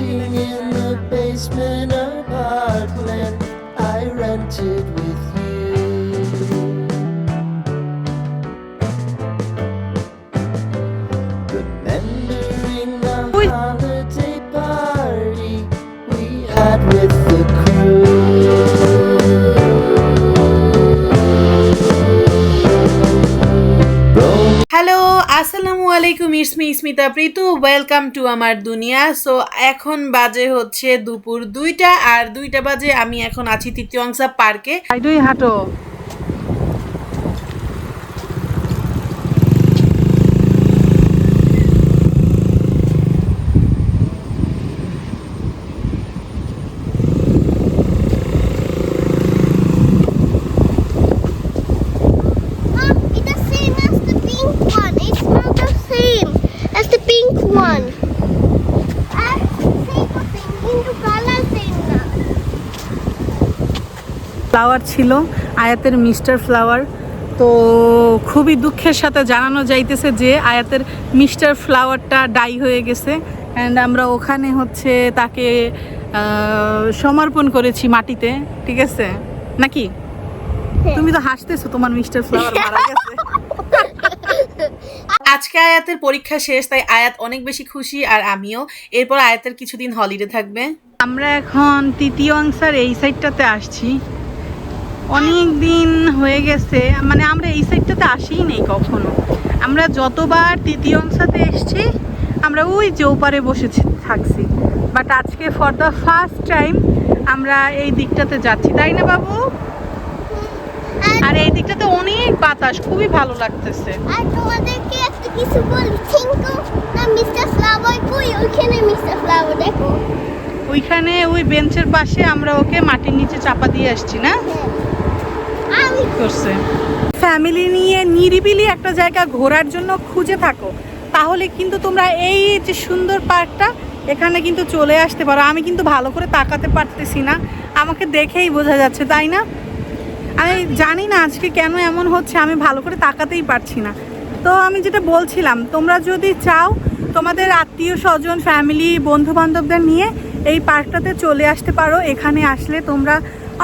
In the basement apartment I rented আলাইকুম Smita, Pritu welcome to আমার দুনিয়া। সো এখন বাজে হচ্ছে দুপুর দুইটা, আর দুইটা বাজে আমি এখন আছি তৃতীয় অংশা পার্কে হাটো হাঁটো। ফ্লাওয়ার ছিল আয়াতের মিস্টার ফ্লাওয়ার তো খুবই দুঃখের সাথে জানানো যাইতেছে যে আয়াতের মিস্টার ফ্লাওয়ারটা ডাই হয়ে গেছে। অ্যান্ড আমরা ওখানে হচ্ছে তাকে সমর্পণ করেছি মাটিতে ঠিক আছে? নাকি? তুমি তো হাসতেছো তোমার মিস্টার ফ্লাওয়ার মারা গেছে। আজকে আয়াতের পরীক্ষা শেষ তাই আয়াত অনেক বেশি খুশি আর আমিও। এরপর আয়াতের কিছুদিন হলিডে থাকবে। আমরা এখন তৃতীয় অংশের এই সাইডটাতে আসছি। অনেক দিন হয়ে গেছে মানে আমরা এই সাইডটাতে আসিই নেই কখনো। আমরা যতবার তৃতীয় অংশতে এসছি আমরা ওই যে ওপারে বসেছি থাকছি। বাট আজকে ফর দ্য ফার্স্ট টাইম আমরা এই দিকটাতে যাচ্ছি তাই না বাবু? আর এই দিকটাতে অনেক বাতাস খুবই ভালো লাগতেছে। আর তোমাদেরকে একটা কিছু বলি না মিস্টার ফ্লাওয়ার কই? ওইখানে মিস্টার ফ্লাওয়ার দেখো। ওইখানে ওই বেঞ্চের পাশে আমরা ওকে মাটির নিচে চাপা দিয়ে আসছি না? আমি করছে। ফ্যামিলি নিয়ে নিরিবিলি একটা জায়গা ঘোরার জন্য খুঁজে থাকো। তাহলে কিন্তু তোমরা এই যে সুন্দর পার্কটা, এখানে কিন্তু চলে আসতে পারো। আমি কিন্তু ভালো করে তাকাতে পারতেছি না। আমাকে দেখেই বোঝা যাচ্ছে, তাই না? আমি জানি না আজকে কেন এমন হচ্ছে, আমি ভালো করে তাকাতেই পারছি না। তো আমি যেটা বলছিলাম, তোমরা যদি চাও তোমাদের আত্মীয় স্বজন ফ্যামিলি বন্ধু বান্ধবদের নিয়ে এই পার্কটাতে চলে আসতে পারো। এখানে আসলে তোমরা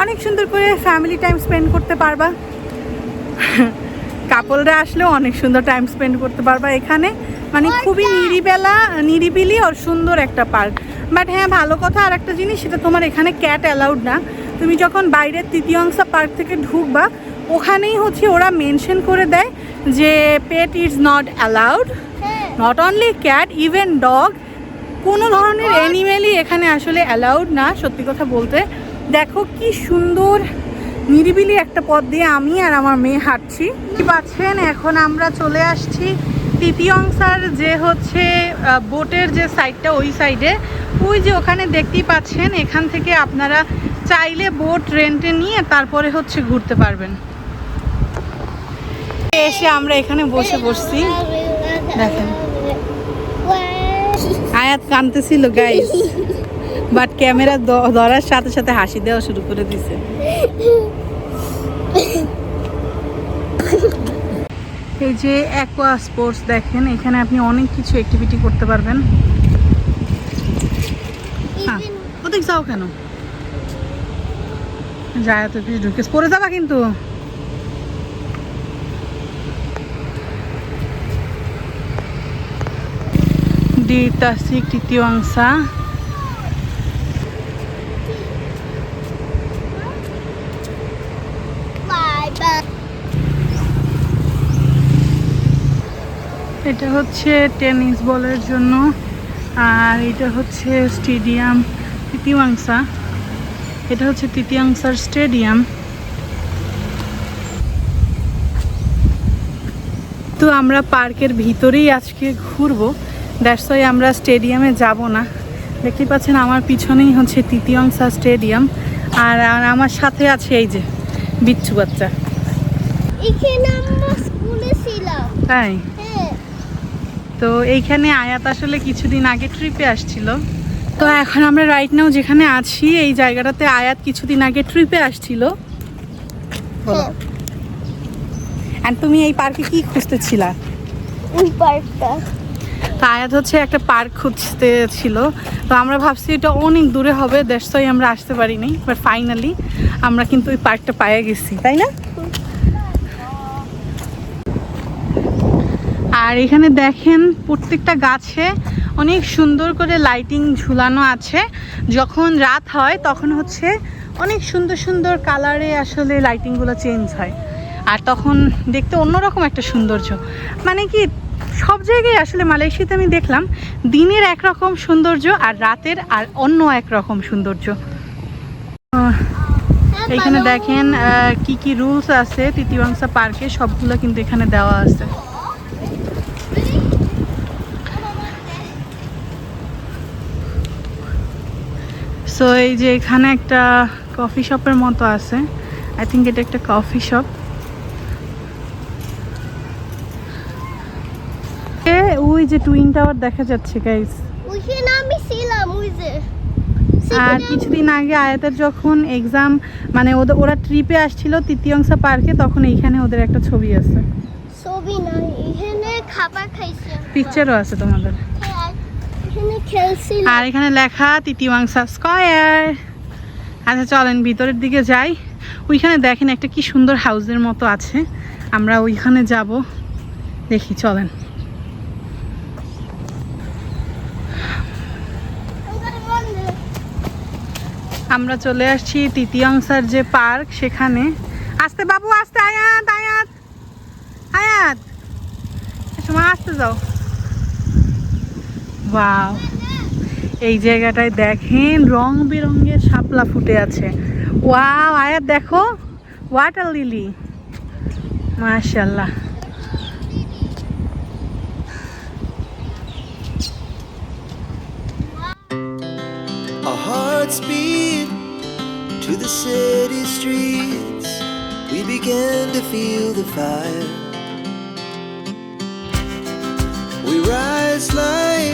অনেক সুন্দর করে ফ্যামিলি টাইম স্পেন্ড করতে পারবা। কাপলরা আসলেও অনেক সুন্দর টাইম স্পেন্ড করতে পারবা এখানে। মানে খুবই নিরিবেলা নিরিবিলি আর সুন্দর একটা পার্ক বাট হ্যাঁ ভালো কথা আর একটা জিনিস সেটা তোমার এখানে ক্যাট অ্যালাউড না। তুমি যখন বাইরের তৃতীয়াংশা পার্ক থেকে ঢুকবা ওখানেই হচ্ছে ওরা মেনশন করে দেয় যে pet is not allowed not only cat even dog কোনো ধরনের অ্যানিমেলই এখানে আসলে অ্যালাউড না সত্যি কথা বলতে। দেখো কি সুন্দর, নিরিবিলি একটা পথ দিয়ে আমি আর আমার মেয়ে হাঁটছি। পাচ্ছেন? এখন আমরা চলে আসছি তৃতীয় অংশার যে হচ্ছে বোটের যে সাইডটা ওই সাইডে ওই যে ওখানে দেখতেই পাচ্ছেন, এখান থেকে আপনারা চাইলে বোট রেন্টে নিয়ে তারপরে হচ্ছে ঘুরতে পারবেন। এসে আমরা এখানে বসে বসছি। দেখেন। আয়াত কানতেছিল গাইস বাট ক্যামেরা ধরার সাথে সাথে হাসি দেওয়া শুরু করে দিছে। এই যে অ্যাকোয়া স্পোর্টস দেখেন এখানে আপনি অনেক কিছু অ্যাক্টিভিটি করতে পারবেন। হ্যাঁ ওদিক যাও কেন? যায় তো ঢুকে পড়ে যাবা কিন্তু। অংশা বাই এটা হচ্ছে টেনিস বলের জন্য আর এটা হচ্ছে স্টেডিয়াম তৃতীয়াংশা এটা হচ্ছে তৃতীয়াংশার স্টেডিয়াম। তো আমরা পার্কের ভিতরেই আজকে ঘুরবো। দ্যাটস ওয়াই আমরা স্টেডিয়ামে যাব না। দেখতে পাচ্ছেন আমার পিছনেই হচ্ছে তৃতীয়াংশা স্টেডিয়াম আর আর আমার সাথে আছে এই যে বিচ্ছু বাচ্চা। তাই? হ্যাঁ। তো এইখানে আয়াত আসলে কিছুদিন আগে ট্রিপে আসছিল। তো এখন আমরা রাইট নাও যেখানে আছি এই জায়গাটাতে আয়াত কিছুদিন আগে ট্রিপে আসছিল। আর তুমি এই পার্কে কি খুঁজতেছিলা? পার্কটা তো আয়াত হচ্ছে একটা পার্ক খুঁজতে ছিল তো আমরা ভাবছি এটা অনেক দূরে হবে দেশটাই আমরা আসতে পারিনি বাট ফাইনালি আমরা কিন্তু ওই পার্কটা পায়ে গেছি তাই না? আর এখানে দেখেন প্রত্যেকটা গাছে অনেক সুন্দর করে লাইটিং ঝুলানো আছে। যখন রাত হয়, তখন হচ্ছে অনেক সুন্দর সুন্দর কালারে আসলে লাইটিংগুলো চেঞ্জ হয়। আর তখন দেখতে অন্যরকম একটা সৌন্দর্য। মানে কি, সব জায়গায় আসলে মালয়েশিয়াতে আমি দেখলাম, দিনের একরকম সৌন্দর্য আর রাতের আর অন্য একরকম সৌন্দর্য। এখানে দেখেন কি কি রুলস আছে তৃতীয়াংশা পার্কে, সবগুলো কিন্তু এখানে দেওয়া আছে। সো এই যে এখানে একটা কফি শপের মতো আছে। আই থিঙ্ক এটা একটা কফি শপ ওই যে টুইন টাওয়ার দেখা যাচ্ছে গাইস আমি ছিলাম ওই যে। আর কিছুদিন আগে আয়াতের যখন এক্সাম মানে ওদের ওরা ট্রিপে আসছিল তৃতীয়াংশা পার্কে তখন এইখানে ওদের একটা ছবি আছে। ছবি নাই এখানে খাবার খাইছি। পিকচারও আছে তোমাদের। হ্যাঁ, আর এখানে লেখা তৃতীয়াংশা স্কয়ার। আচ্ছা চলেন ভিতরের দিকে যাই। ওইখানে দেখেন একটা কি সুন্দর হাউসের মতো আছে। আমরা ওইখানে যাব। দেখি, চলেন। আমরা চলে আসছি তৃতীয়াংশার যে পার্ক সেখানে। আসতে বাবু, আসতে, আয়াত আয়াত। আয়াত সময় আসতে যাও। ওয়াও এই জায়গাটায় দেখেন রং বেরঙের শাপলা ফুটে আছে ওয়াও আয়াত দেখো ওয়াটার লিলি মাশাল্লাহ beat to the city streets. We began to feel the fire. We rise like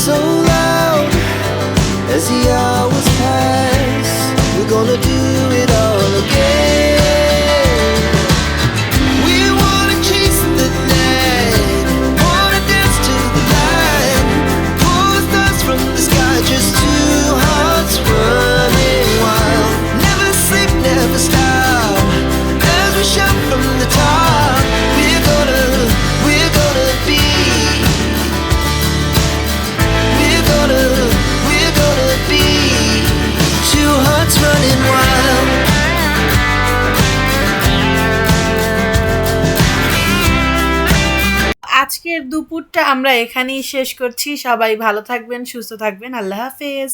so দুপুরটা আমরা এখানেই শেষ করছি। সবাই ভালো থাকবেন সুস্থ থাকবেন। আল্লাহ হাফেজ।